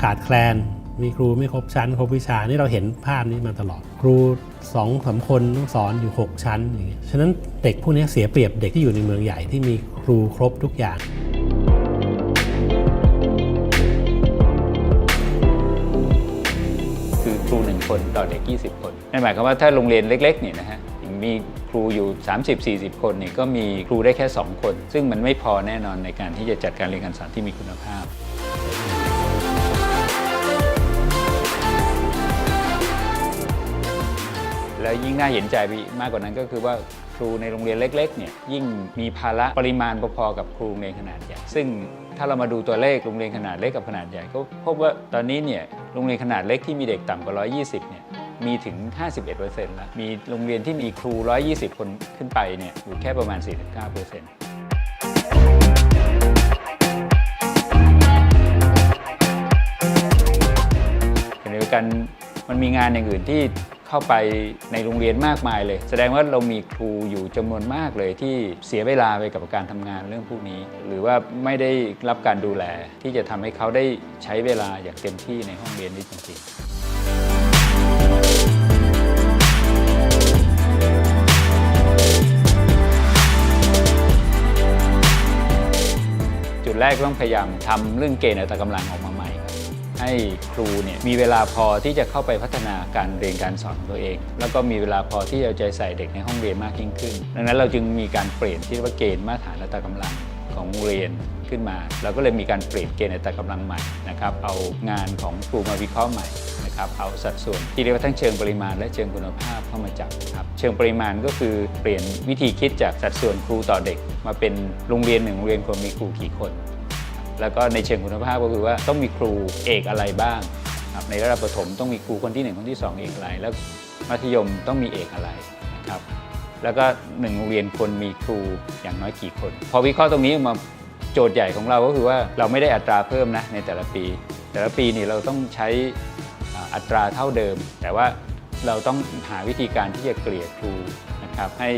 ขาดแคลน มีครูไม่ครบชั้น ครบวิชา นี่เราเห็นภาพนี้มาตลอด ครูสองสามคนต้องสอนอยู่ 6 ชั้นอย่างเงี้ยฉะนั้นเด็กพวกนี้เสียเปรียบเด็กที่อยู่ในเมืองใหญ่ที่มีครูครบทุกอย่างคือครูหนึ่งคนต่อเด็ก 20 คนนั่นหมายความว่าถ้าโรงเรียนเล็กๆเนี่ยนะฮะมีครูอยู่ 30-40 คนเนี่ยก็มีครูได้แค่ 2 คน ซึ่งมันไม่พอแน่นอนในการที่จะจัดการเรียนการสอนที่มีคุณภาพ แล้วยิ่งน่าเห็นใจไปมากกว่านั้นก็คือว่าครูในโรงเรียนเล็กๆเนี่ยยิ่งมีภาระปริมาณพอๆกับครูโรงเรียนขนาดใหญ่ซึ่งถ้าเรามาดูตัวเลขโรงเรียนขนาดเล็กกับขนาดใหญ่ก็พบว่าตอนนี้เนี่ยโรงเรียนขนาดเล็กที่มีเด็กต่ำกว่า 120เนี่ยมีถึง 51%แล้ว มีโรงเรียนที่มีครู 120 คนขึ้นไปเนี่ยอยู่แค่ประมาณ 49%ขณะเดียวกันมันมีงานอย่างอื่นที่ เข้าไปในโรงเรียนมากมายเลย แสดงว่าเรามีครูอยู่จำนวนมากเลยที่เสียเวลาไปกับการทำงานเรื่องพวกนี้ หรือว่าไม่ได้รับการดูแลที่จะทำให้เขาได้ใช้เวลาอย่างเต็มที่ในห้องเรียนนี้จริงๆจุดแรกต้องพยายามทำเรื่องเกณฑ์อัตรากำลังออกมาใหม่ ให้ครูเนี่ยมีเวลาพอที่จะเข้าไปพัฒนาการเรียนการสอนตัวเอง แล้วก็มีเวลาพอที่จะเอาใจใส่เด็กในห้องเรียนมากยิ่งขึ้น ดังนั้นเราจึงมีการเปลี่ยนที่เรียกว่าเกณฑ์มาตรฐานอัตรากำลังของโรงเรียนขึ้นมา เราก็เลยมีการเปลี่ยนเกณฑ์อัตรากำลังใหม่นะครับเอางานของครูมาวิเคราะห์ใหม่นะครับเอาสัดส่วนที่เรียกว่าทั้งเชิงปริมาณและเชิงคุณภาพเข้ามาจับครับเชิงปริมาณก็คือเปลี่ยนวิธีคิดจากสัดส่วนครูต่อเด็ก มาเป็นโรงเรียนหนึ่งโรงเรียนควรมีครูกี่คน แล้วก็ในเชิงคุณภาพก็คือว่าต้องมีครูเอกอะไรบ้างครับในระดับประถมต้องมีครูคนที่ 1 คนที่ 2 เอกอะไร แล้วมัธยมต้องมีเอกอะไรนะครับแล้วก็หนึ่งโรงเรียนควรมีครูอย่างน้อยกี่คน พอวิเคราะห์ตรงนี้มาโจทย์ใหญ่ของเราก็คือว่าเราไม่ได้อัตราเพิ่มนะในแต่ละปี แต่ละปีนี่เราต้องใช้อัตราเท่าเดิม แต่ว่าเราต้องหาวิธีการที่จะเกลี่ยครูนะครับให้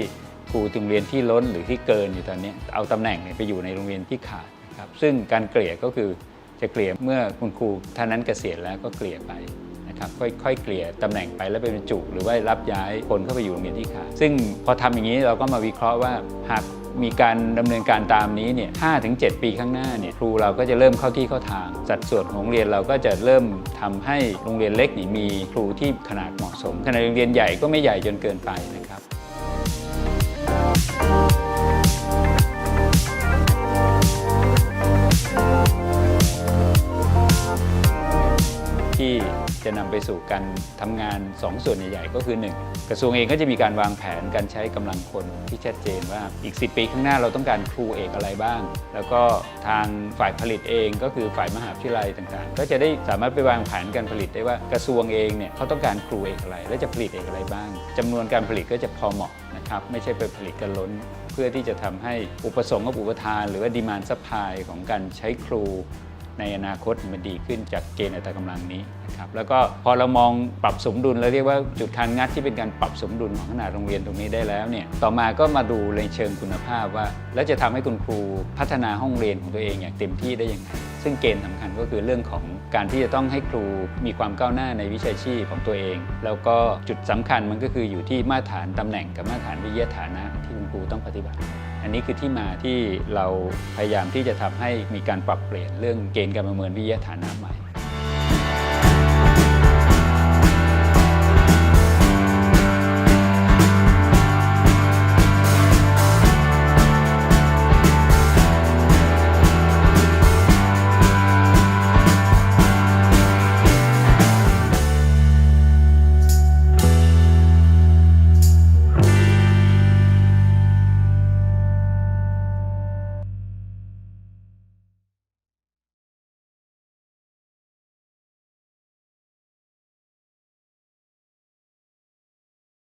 ครูโรงเรียนที่ล้นหรือที่เกินอยู่ตอนนี้เอาตำแหน่งเนี่ยไปอยู่ในโรงเรียนที่ขาด ครับซึ่งการเกลี่ยก็คือจะเกลี่ยเมื่อคุณครูท่านนั้นเกษียณแล้วก็เกลี่ยไปนะครับค่อยๆเกลี่ยตำแหน่งไปแล้วไปบรรจุ หรือว่ารับย้ายคนเข้าไปอยู่โรงเรียนที่ขาดซึ่งพอทำอย่างนี้เราก็มาวิเคราะห์ว่าหากมีการดำเนินการตามนี้เนี่ย5ถึง7ปีข้างหน้าเนี่ยครูเราก็จะเริ่มเข้าที่เข้าทาง สัดส่วนของโรงเรียนเราก็จะเริ่มทำให้โรงเรียนเล็กนี่มีครูที่ขนาดเหมาะสมขณะโรงเรียนใหญ่ก็ไม่ใหญ่จนเกินไปนะ จะนำไปสู่การทำงาน 2 ส่วนใหญ่ๆ ก็คือ 1 กระทรวงเองก็จะมีการวางแผนการใช้กำลังคนที่ชัดเจนว่าอีก 10 ปีข้างหน้าเราต้องการครูเอกอะไรบ้าง แล้วก็ทางฝ่ายผลิตเองก็คือฝ่ายมหาวิทยาลัยต่างๆ ก็จะได้สามารถไปวางแผนการผลิตได้ว่ากระทรวงเองเนี่ยเขาต้องการครูเอกอะไร และจะผลิตเอกอะไรบ้างจำนวนการผลิตก็จะพอเหมาะนะครับไม่ใช่ไปผลิตกันล้นเพื่อที่จะทำให้อุปสงค์กับอุปทาน หรือว่าดีมานซัพพลายของการใช้ครู ในอนาคตมันดีขึ้นจากเกณฑ์อัตรากำลังนี้นะครับแล้วก็พอเรามองปรับสมดุลเราเรียกว่าจุดทันงัดที่เป็นการปรับสมดุลของขนาดโรงเรียนตรงนี้ได้แล้วเนี่ยต่อมาก็มาดูในเชิงคุณภาพว่า แล้วจะทำให้คุณครูพัฒนาห้องเรียนของตัวเองอย่างเต็มที่ได้ยังไง ซึ่งเกณฑ์สำคัญก็คือเรื่องของการที่จะต้องให้ครูมีความก้าวหน้าในวิชาชีพของตัวเอง แล้วก็จุดสำคัญมันก็คืออยู่ที่มาตรฐานตำแหน่งกับมาตรฐานวิทยาฐานะที่คุณครูต้องปฏิบัติ อันนี้คือที่มาที่เราพยายามที่จะทำให้มีการปรับเปลี่ยนเรื่องเกณฑ์การประเมินวิทยาฐานะใหม่